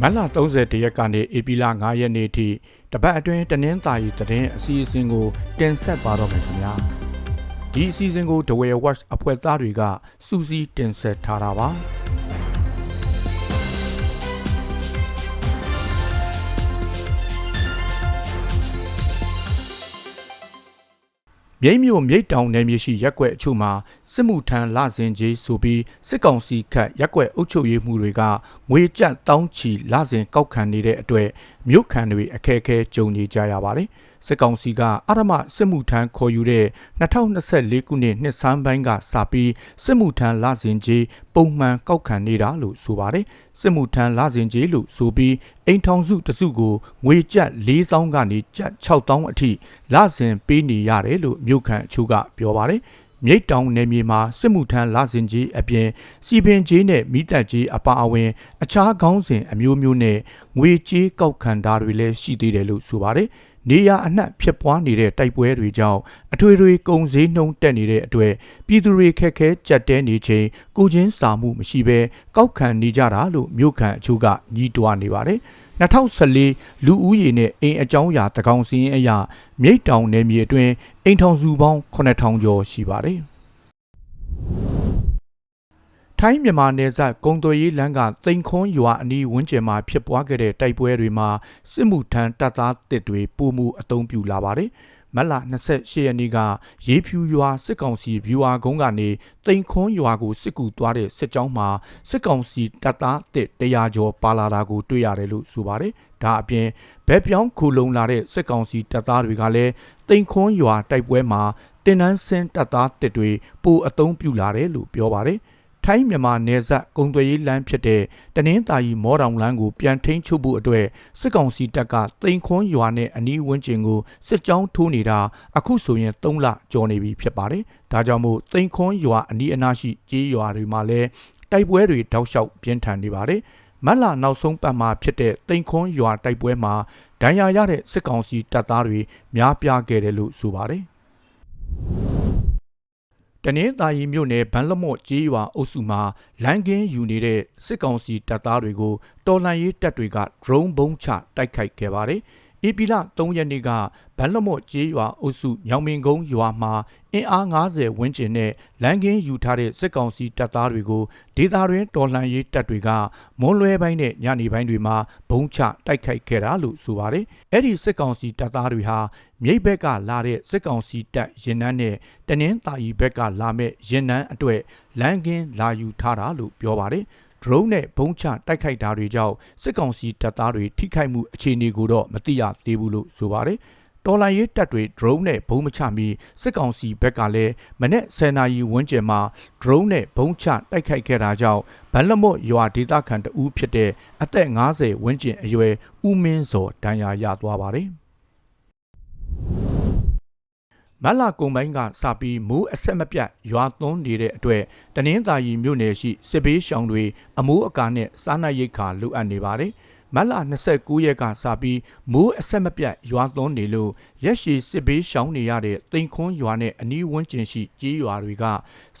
မတ်လ30ရက်ကနေဧပြီလ9ရက်နေ့ထိတပတ်အတွင်းတနင်္သာရီသတင်းအစီအစဉ်ကိုတင်ဆက်ပါတော့မယ်ခင်ဗျာဒီအစီအစဉ်ကို The Way Watch အဖွဲ့သားတွေကစူးစီးတင်ဆက်ထားတာပါ မြိတ်မြို့မြိတ်တောင်နယ်မြေရှိရက်ကွက်အချို့မှာစစ်မှုထမ်းလစဉ်ကြီးဆိုပြီးစစ်ကောင်စီခတ်ရက်ကွက်အုပ်ချုပ်ရေးမှုတွေကငွေကြက်တောင်းချီလစဉ်ကောက်ခံနေတဲ့အတွက်မြို့ခံတွေအခက်အခဲကြုံနေကြရပါတယ်။ စစ်ကောင်စီကအထမစစ်မှုထမ်းခေါ်ယူတဲ့2024ခုနှစ်နှစ်ဆန်းပိုင်းကစပြီးစစ်မှုထမ်းလစဉ်ကြီးပုံမှန်ကောက်ခံနေတာလို့ဆိုပါတယ်။စစ်မှုထမ်းလစဉ်ကြီးလို့ဆိုပြီးအိမ်ထောင်စုတစုကိုငွေကျပ်4000ကနေကျပ်6000အထိလစဉ်ပေးနေရတယ်လို့မြို့ခံအချို့ကပြောပါတယ်။မြိတ်တောင်နယ်မြေမှာစစ်မှုထမ်းလစဉ်ကြီးအပြင်စီပင်ကြီးနဲ့မိတက်ကြီးအပါအဝင် အခြားခေါင်းစဉ်အမျိုးမျိုးနဲ့ငွေကြေးကောက်ခံတာတွေလည်းရှိသေးတယ်လို့ဆိုပါတယ်။ နေရအနှံ့ဖြစ်ပွားနေတဲ့တိုက်ပွဲတွေကြောင့်အထွေထွေကုန်စည်နှုန်းတက်နေတဲ့အတွက်ပြည်သူတွေခက်ခဲကြက်တဲနေချိန်ကိုချင်းစာမှုမရှိဘဲကောက်ခံနေကြတာလို့မြို့ခံအချို့ကညီးတွားနေပါတယ်။2014လူဦးရေနဲ့အိမ်အကြောင်းအရာတကောင်စင်းအရာမြိတ်တောင်နယ်မြေအတွင်းအိမ်ထောင်စုပေါင်း9000ကျော်ရှိပါတယ်။ ထိုင်းမြန်မာနယ်စပ်ကုံသွေးရေးလမ်းကတိန်ခွန်းရွာအနီးဝန်းကျင်မှာဖြစ်ပွားခဲ့တဲ့တိုက်ပွဲတွေမှာစစ်မှုထမ်းတပ်သားတစ်တွေပုံမှုအုံပြူလာပါတယ်။မတ်လ28ရက်နေ့ကရေးဖြူရွာစစ်ကောင်စီဗျူဟာကုန်းကနေတိန်ခွန်းရွာကိုစစ်ကူသွားတဲ့စစ်ကြောင်းမှာစစ်ကောင်စီတပ်သားတစ်100ကျော်ပါလာတာကိုတွေ့ရတယ်လို့ဆိုပါတယ်။ဒါအပြင်ဘက်ပြောင်းခုလုံလာတဲ့စစ်ကောင်စီတပ်သားတွေကလည်းတိန်ခွန်းရွာတိုက်ပွဲမှာတင်နန်းစင်းတပ်သားတစ်တွေပိုအုံပြူလာတယ်လို့ပြောပါတယ်။ ထိုင်းမြန်မာနယ်စပ်ကုံသွေးရေးလမ်းဖြစ်တဲ့တနင်္သာရီမော်တောင်လမ်းကိုပြန်ထိန်းချုပ်ဖို့အတွက်စစ်ကောင်စီတပ်ကတိန်ခွန်းရွာနဲ့အနီးဝန်းကျင်ကိုစစ်ကြောင်းထိုးနေတာအခုဆိုရင်3လကျော်နေပြီဖြစ်ပါတယ်။ဒါကြောင့်မို့တိန်ခွန်းရွာအနီးအနားရှိကြေးရွာတွေမှာလည်းတိုက်ပွဲတွေတောက်လျှောက်ပြင်းထန်နေပါတယ်။မတ်လနောက်ဆုံးပတ်မှာဖြစ်တဲ့တိန်ခွန်းရွာတိုက်ပွဲမှာဒဏ်ရာရတဲ့စစ်ကောင်စီတပ်သားတွေများပြားခဲ့တယ်လို့ဆိုပါတယ်။ တနင်္သာရီမြို့နယ်ဗန်လမော့ကြေးရွာအုပ်စုမှာလမ်းကင်းယူနေတဲ့စစ်ကောင်စီတပ်သားတွေကိုတော်လှန်ရေးတပ်တွေက drone ဘုံချတိုက်ခိုက်ခဲ့ပါတယ်။ ဧပြီလ3ရက်နေ့ကဗန်လမော့ကြေးရွာအုပ်စုညောင်မင်ကုန်းရွာမှာအင်အား90ဝန်းကျင်နဲ့လမ်းကင်းယူထားတဲ့စစ်ကောင်စီတပ်သားတွေကိုဒေသတွင်းတော်လှန်ရေးတပ်တွေကမွန်းလွဲပိုင်းနဲ့ညနေပိုင်းတွေမှာဘုံချတိုက်ခိုက်ခဲ့တာလို့ဆိုပါတယ်။အဲ့ဒီစစ်ကောင်စီတပ်သားတွေဟာမြိတ်ဘက်ကလာတဲ့စစ်ကောင်စီတပ်ရင်နှန်းနဲ့တနင်္သာရီဘက်ကလာမဲ့ရင်နှန်းအတွေ့လမ်းကင်းလာယူထားတာလို့ပြောပါတယ်။ drone နဲ့ဘုံချတိုက်ခိုက်တာတွေကြောင့်စစ်ကောင်စီတပ်သားတွေထိခိုက်မှုအခြေအနေကိုတော့မသိရသေးဘူးလို့ဆိုပါတယ်။တော်လိုင်းရေးတပ်တွေ drone နဲ့ဘုံမချမီစစ်ကောင်စီဘက်ကလည်းမနေ့10နာရီဝန်းကျင်မှာ drone နဲ့ဘုံချတိုက်ခိုက်ခဲ့တာကြောင့်ဗန်လမော့ရွာဒေသခံတဦးဖြစ်တဲ့အသက်50ဝန်းကျင်အရွယ်ဦးမင်းစောဒဏ်ရာရသွားပါတယ်။ မတ်လကုံပိုင်းကစပြီးမိုးအဆက်မပြတ်ရွာသွန်းနေတဲ့အတွက်တနင်္သာရီမြို့နယ်ရှိစစ်ဘေးရှောင်တွေအမိုးအကာနဲ့စားနပ်ရိက္ခာလိုအပ်နေပါတယ်။မတ်လ29ရက်ကစပြီးမိုးအဆက်မပြတ်ရွာသွန်းနေလို့ရက်ရှည်စစ်ဘေးရှောင်နေရတဲ့တိန်ခွန်းရွာနဲ့အနီးဝန်းကျင်ရှိကြီးရွာတွေက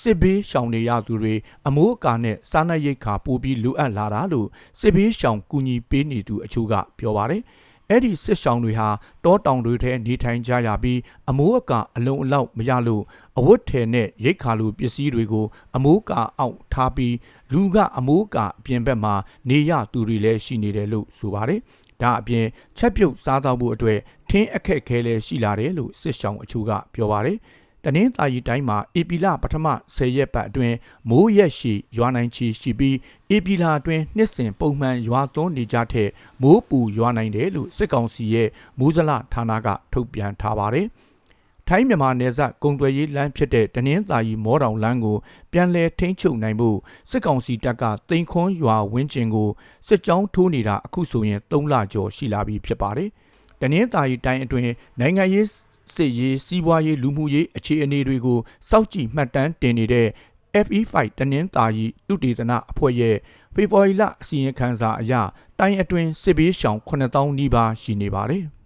စစ်ဘေးရှောင်နေရသူတွေအမိုးအကာနဲ့စားနပ်ရိက္ခာပို့ပြီးလိုအပ်လာတာလို့စစ်ဘေးရှောင်ကူညီပေးနေသူအချို့ကပြောပါတယ်။ အဲ့ဒီစစ်ဆောင်တွေဟာတောတောင်တွေထဲနေထိုင်ကြရပြီးအမိုးအကာအလုံးအလောက်မရလို့အဝတ်ထည်နဲ့ရိတ်ခါလိုပစ္စည်းတွေကိုအမိုးကာအောက်ထားပြီးလူကအမိုးကာအပြင်ဘက်မှာနေရသူတွေလည်းရှိနေတယ်လို့ဆိုပါတယ်။ဒါအပြင်ချက်ပြုတ်စားသောက်ဖို့အတွက်ထင်းအခက်ခဲလည်းရှိလာတယ်လို့စစ်ဆောင်အချို့ကပြောပါတယ်။ တနင်္သာရီတိုင်းမှာဧပြီလပထမ10ရက်ပတ်အတွင်းမိုးရက်ရှည်ရွာနိုင်ချီရှိပြီးဧပြီလအတွင်းနှစ်စဉ်ပုံမှန်ရွာသွန်းနေကြတဲ့မိုးပူရွာနိုင်တယ်လို့စစ်ကောင်စီရဲ့မူးဇလဌာနကထုတ်ပြန်ထားပါတယ်။ထိုင်းမြန်မာနယ်စပ်ကုံသွယ်ရေးလမ်းဖြစ်တဲ့တနင်္သာရီမောတောင်လမ်းကိုပြန်လည်ထိန်းချုပ်နိုင်ဖို့စစ်ကောင်စီတပ်ကတိန်ခွန်းရွာဝင်းကျင်ကိုစစ်ကြောင်းထိုးနေတာအခုဆိုရင်3လကျော်ရှိလာပြီဖြစ်ပါတယ်။တနင်္သာရီတိုင်းအတွင်းနိုင်ငံရေး စစ်ရေးစီးပွားရေးလူမှုရေးအခြေအနေတွေကိုစောင့်ကြည့်မှတ်တမ်းတင်နေတဲ့ FE5 တနင်္သာရီတုတေသနအဖွဲ့ရဲ့ဖေဖော်ဝါရီလအစီရင်ခံစာအရတိုင်းအတွင်းစစ်ဘေးရှောင်9000နီးပါးရှိနေပါတယ်။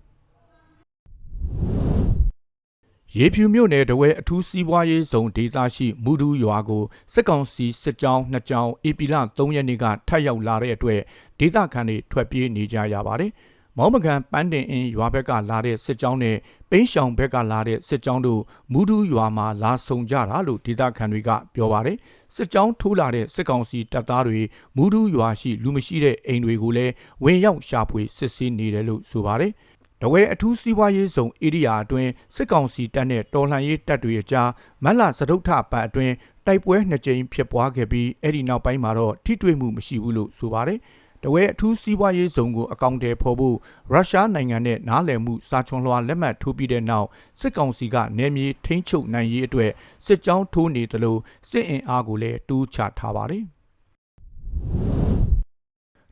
ရေဖြူမြို့နယ်တဝဲအထူးစီးပွားရေးဇုံဒေသရှိမူဒူရွာကိုစစ်ကောင်စီစစ်ကြောင်းနှစ်ကြောင်းအေပီလ3ရက်နေ့ကထပ်ရောက်လာတဲ့အတွက်ဒေသခံတွေထွက်ပြေးနေကြရပါတယ်။ မောင်းမကန်ပန်းတင်အင်းရွာဘက်ကလာတဲ့စစ်ကြောင်းနဲ့ပိန်းရှောင်ဘက်ကလာတဲ့စစ်ကြောင်းတို့မူဒူရွာမှာလာဆုံကြတာလို့ဒေသခံတွေကပြောပါတယ်။စစ်ကြောင်းထိုးလာတဲ့စစ်ကောင်စီတပ်သားတွေမူဒူရွာရှိလူမရှိတဲ့အိမ်တွေကိုလည်းဝင်ရောက်ရှာဖွေစစ်ဆေးနေတယ်လို့ဆိုပါတယ်။တဝဲအထူးစီးပွားရေးဇုံဧရိယာအတွင်းစစ်ကောင်စီတပ်နဲ့တော်လှန်ရေးတပ်တွေအကြားမတ်လစတုထပတ်အတွင်းတိုက်ပွဲနှစ်ကြိမ်ဖြစ်ပွားခဲ့ပြီးအဲ့ဒီနောက်ပိုင်းမှာတော့ထိတွေ့မှုမရှိဘူးလို့ဆိုပါတယ်။ တဝဲအထူးစီးပွားရေးဇုံကိုအကောင့်တွေဖော်ဖို့ရုရှားနိုင်ငံနဲ့နားလည်မှုစာချွန်လွှာလက်မှတ်ထိုးပြီးတဲ့နောက်စစ်ကောင်စီကနေမြေထိန်းချုပ်နိုင်ရေးအတွက်စစ်ကြောင်းထိုးနေတယ်လို့စစ်အင်အားကိုလည်းတူးချထားပါတယ်။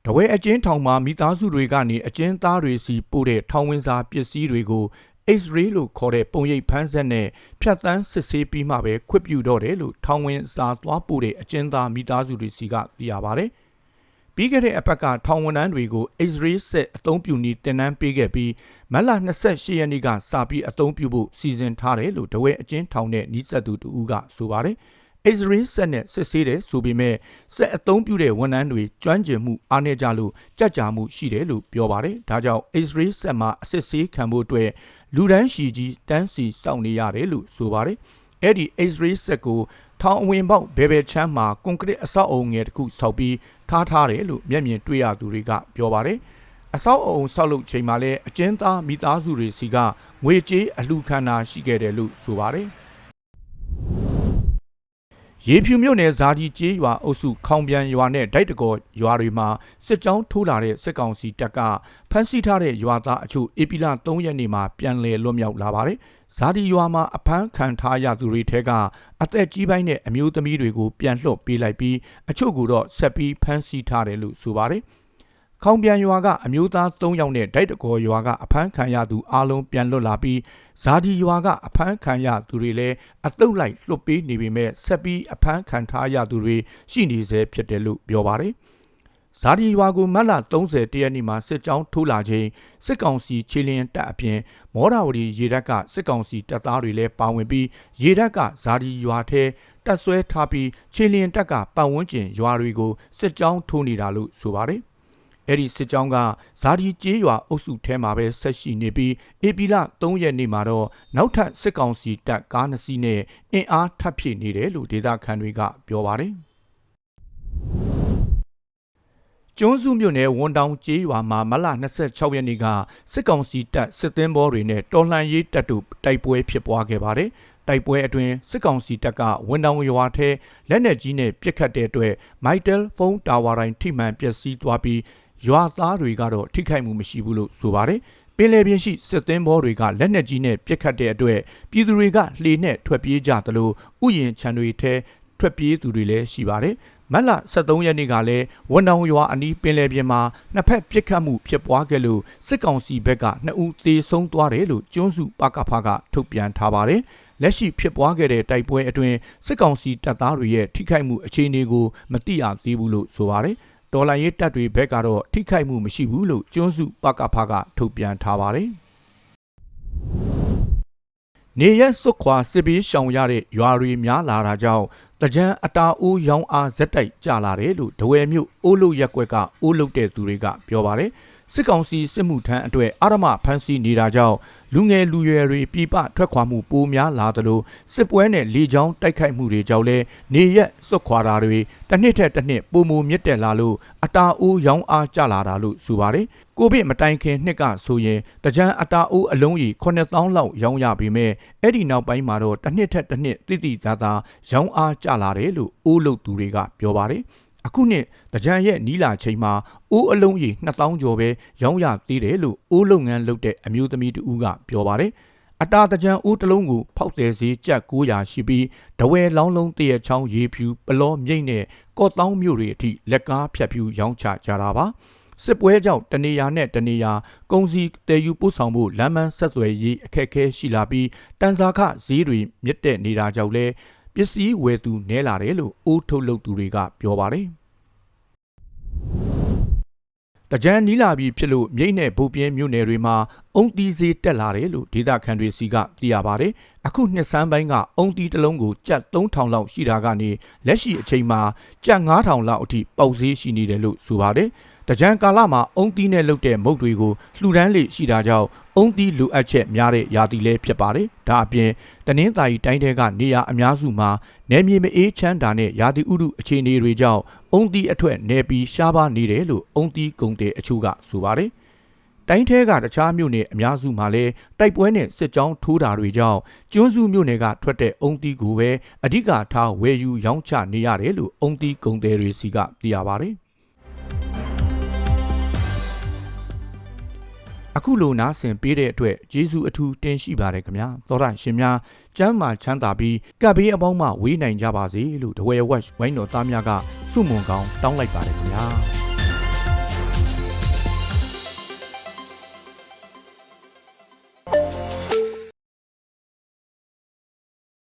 တဝဲအကျဉ်းထောင်မှာမိသားစုတွေကနေအကျဉ်းသားတွေစီပို့တဲ့ထောင်ဝင်စာပစ္စည်းတွေကို X-ray လို့ခေါ်တဲ့ပုံရိပ်ဖမ်းဆက်နဲ့ဖြတ်တန်းစစ်ဆေးပြီးမှပဲခွင့်ပြုတော့တယ်လို့ထောင်ဝင်စာသွားပို့တဲ့အကျဉ်းသားမိသားစုတွေစီကသိရပါဗျ။ ပြီးခဲ့တဲ့အပတ်ကထောင်ဝန်ထမ်းတွေကို X-ray ဆက်အသုံးပြုနည်းတင်နန်းပေးခဲ့ပြီးမတ်လ28ရက်နေ့ကစပြီးအသုံးပြုဖို့စီစဉ်ထားတယ်လို့တဝဲအကျဉ်းထောင်နဲ့နှိစက်သူတူကဆိုပါတယ်။ Israel ဆက်နဲ့စစ်ဆေးတယ်ဆိုပေမဲ့ဆက်အသုံးပြုတဲ့ဝန်ထမ်းတွေကျွမ်းကျင်မှုအားနည်းကြလို့ကြက်ကြာမှုရှိတယ်လို့ပြောပါတယ်။ဒါကြောင့် Israel ဆက်မှာအစစ်ဆေးခံဖို့အတွက်လူဒန်းရှည်ကြီးတန်းစီစောင့်နေရတယ်လို့ဆိုပါတယ်။အဲ့ဒီ Israel ဆက်ကို ထောင်အဝင်ပေါက်ဘယ်ဘယ်ချမ်းမှာကွန်ကရစ်အဆောက်အုံငယ်တစ်ခုဆောက်ပြီးထားထားတယ်လို့မျက်မြင်တွေ့ရသူတွေကပြောပါတယ်။အဆောက်အုံဆောက်လုပ်ချိန်မှာလည်းအကျဉ်းသားမိသားစုတွေစီကငွေကြေးအလှခံတာရှိခဲ့တယ်လို့ဆိုပါတယ်။ ရေဖြူမြို့နယ်ဇာဒီကျေးရွာအုပ်စုခေါင်ပြန်ရွာနဲ့ဒိုက်တကောရွာတွေမှာစစ်ကြောင်းထိုးလာတဲ့စစ်ကောင်စီတပ်ကဖမ်းဆီးထားတဲ့ရွာသားအချို့ဧပြီလ3ရက်နေ့မှာပြန်လည်လွတ်မြောက်လာပါတယ်။ဇာဒီရွာမှာအဖမ်းခံထားရသူတွေထဲကအသက်ကြီးပိုင်းနဲ့အမျိုးသမီးတွေကိုပြန်လွှတ်ပေးလိုက်ပြီးအချို့ကိုတော့ဆက်ပြီးဖမ်းဆီးထားတယ်လို့ဆိုပါတယ်။ ခေါင်ပြန်ရွာကအမျိုးသား၃ယောက်နဲ့ဒိုက်တကောရွာကအဖမ်းခံရသူအလုံးပြန်လွတ်လာပြီးဇာဒီရွာကအဖမ်းခံရသူတွေလည်းအတုပ်လိုက်လွတ်ပေးနေပေမဲ့ဆက်ပြီးအဖမ်းခံထားရသူတွေရှိနေဆဲဖြစ်တယ်လို့ပြောပါတယ်။ဇာဒီရွာကိုမတ်လ30တရက်နေ့မှာစစ်ကြောင်းထိုးလာချိန်စစ်ကောင်စီခြေလျင်တပ်အပြင်မော်ဒဝတီရေတပ်ကစစ်ကောင်စီတပ်သားတွေလည်းပါဝင်ပြီးရေတပ်ကဇာဒီရွာထဲတပ်ဆွဲထားပြီးခြေလျင်တပ်ကပတ်ဝန်းကျင်ရွာတွေကိုစစ်ကြောင်းထိုးနေတာလို့ဆိုပါတယ်။ အဲ့ဒီစစ်ကြောင်းကဇာဒီကျေးရွာအုပ်စုထဲမှာပဲဆက်ရှိနေပြီးဧပြီလ3ရက်နေ့မှာတော့နောက်ထပ်စစ်ကောင်စီတပ်ကားနှစ်စီးနဲ့အင်အားထပ်ဖြည့်နေတယ်လို့ဒေသခံတွေကပြောပါတယ်ကျွန်းစုမြို့နယ်ဝန်တောင်ကျေးရွာမှာမလ26ရက်နေ့ကစစ်ကောင်စီတပ်စစ်သင်းဘောတွေနဲ့တော်လှန်ရေးတပ်တို့တိုက်ပွဲဖြစ်ပွားခဲ့ပါတယ်တိုက်ပွဲအတွင်းစစ်ကောင်စီတပ်ကဝန်တောင်ရွာထဲလက်နက်ကြီးနဲ့ပစ်ခတ်တဲ့အတွက်မိုက်တယ်ဖုန်းတာဝါတိုင်းထိမှန်ပျက်စီးသွားပြီး ရွာသားတွေကတော့ထိခိုက်မှုမရှိဘူးလို့ဆိုပါတယ်ပင်လယ်ပြင်ရှိစစ်သင်းဘောတွေကလက်နက်ကြီးနဲ့ပစ်ခတ်တဲ့အတွက်ပြည်သူတွေကလှေနဲ့ထွက်ပြေးကြသလိုဥယျင်ခြံတွေထဲထွက်ပြေးသူတွေလည်းရှိပါတယ်မတ်လ23ရက်နေ့ကလည်းဝန်တောင်ရွာအနီးပင်လယ်ပြင်မှာနှစ်ဖက်ပစ်ခတ်မှုဖြစ်ပွားခဲ့လို့စစ်ကောင်စီဘက်က2ဦးသေဆုံးသွားတယ်လို့ကျွန်းစုပကဖကထုတ်ပြန်ထားပါတယ်လက်ရှိဖြစ်ပွားခဲ့တဲ့တိုက်ပွဲအတွင်းစစ်ကောင်စီတပ်သားတွေရဲ့ထိခိုက်မှုအခြေအနေကိုမသိရသေးဘူးလို့ဆိုပါတယ် ဒေါ်လာရေးတပ်တွေဘက်ကတော့ထိခိုက်မှုမရှိဘူးလို့ကျွန်းစုပကဖကထုတ်ပြန်ထားပါတယ်။နေရက်စွတ်ခွာစစ်ပေးရှောင်ရတဲ့ရွာတွေများလာတာကြောင့်တကြံအတာအိုးရောင်းအားဇက်တိုက်ကြလာတယ်လို့ဒဝယ်မြို့အိုးလုရက်ကွက်ကအိုးလုတဲ့သူတွေကပြောပါတယ်။ စစ်ကောင်စီစစ်မှုထမ်းအတွက်အာရမဖမ်းဆီးနေတာကြောင့်လူငယ်လူရွယ်တွေပြပထွက်ခွာမှုပိုများလာသလိုစစ်ပွဲနဲ့လေကြောင်းတိုက်ခိုက်မှုတွေကြောင့်လည်းနေရက်စွတ်ခွာတာတွေတစ်နှစ်ထက်တစ်နှစ်ပုံမမြင့်တက်လာလို့အတာအိုးရောင်းအားကျလာတာလို့ဆိုပါတယ်ကိုဗစ်မတိုင်ခင်နှစ်ကဆိုရင်တကြံအတာအိုးအလုံးကြီး9000လောက်ရောင်းရပေမဲ့အဲ့ဒီနောက်ပိုင်းမှာတော့တစ်နှစ်ထက်တစ်နှစ်တိတိသားသားရောင်းအားကျလာတယ်လို့အိုးလုတ်သူတွေကပြောပါတယ် အခုနှစ်တကြံရဲ့နီးလာချိန်မှာအိုးအလုံးကြီး2000ကျော်ပဲရောင်းရသေးတယ်လို့အိုးလုပ်ငန်းလုပ်တဲ့အမျိုးသမီးတူကပြောပါတယ်အတာတကြံအိုးတစ်လုံးကိုဖောက်တယ်ဈေးကျပ်900ရှိပြီးဒဝဲလောင်းလုံးတရချောင်းရေဖြူပလောမြိတ်နဲ့ကော့တောင်းမြို့တွေအထိလက်ကားဖြတ်ဖြူရောင်းချကြတာပါစစ်ပွဲကြောင့်တနေရာနဲ့တနေရာကုန်စည်တည်ယူပို့ဆောင်ဖို့လမ်းမဆက်သွယ်ရေးအခက်အခဲရှိလာပြီးတန်စာခဈေးတွေမြင့်တက်နေတာကြောင့်လဲ ပစ္စည်းဝယ်သူနဲလာတယ်လို့အိုးထုတ်လုပ်သူတွေကပြောပါတယ်တကြံနီးလာပြီးဖြစ်လို့မြိတ်နဲ့ဗုတ်ပြင်းမြို့နယ်တွေမှာအုံသီးဈေးတက်လာတယ်လို့ဒေသခံတွေစီကသိရပါတယ်။အခုနှစ်ဆန်းပိုင်းကအုံသီးတစ်လုံးကိုကျပ်3000လောက်ရှိတာကနေလက်ရှိအချိန်မှာကျပ်9000လောက်အထိပေါက်ဈေးရှိနေတယ်လို့ဆိုပါတယ်။ တကြံကာလမှာအုံသီးနဲ့လုပ်တဲ့မုတ်တွေကိုလှူဒန်းလေရှိတာကြောင့်အုံသီးလိုအပ်ချက်များတဲ့ယာတီလဲဖြစ်ပါတယ်။ဒါအပြင်တနင်္သာရီတိုင်းတဲကနေရာအများစုမှာနယ်မြေမအေးချမ်းတာနဲ့ယာတီဥတုအခြေအနေတွေကြောင့်အုံသီးအထွတ်နေပြီးရှားပါနေတယ်လို့အုံသီးကုံတဲ့အချို့ကဆိုပါတယ်။တိုင်းထဲကတခြားမြို့နယ်အများစုမှာလည်းတိုက်ပွဲနဲ့စစ်ကြောင်းထိုးတာတွေကြောင့်ကျွန်းစုမြို့နယ်ကထွက်တဲ့အုံတီကိုပဲအဓိကထားဝယ်ယူရောင်းချနေရတယ်လို့အုံတီကုံတယ်တွေစီကသိရပါတ အခုလိုနားဆင်ပေးတဲ့အတွက်ကျေးဇူးအထူးတင်ရှိပါတယ်ခင်ဗျာသောရရှင်များကျမ်းမာချမ်းသာပြီးကပ်ဘေးအပေါင်းမှဝေးနိုင်ကြပါစေလို့တဝဲဝက်ဝိုင်းတော်သားများကစုမွန်ကောင်းတောင်းလိုက်ပါတယ်ခင်ဗျာ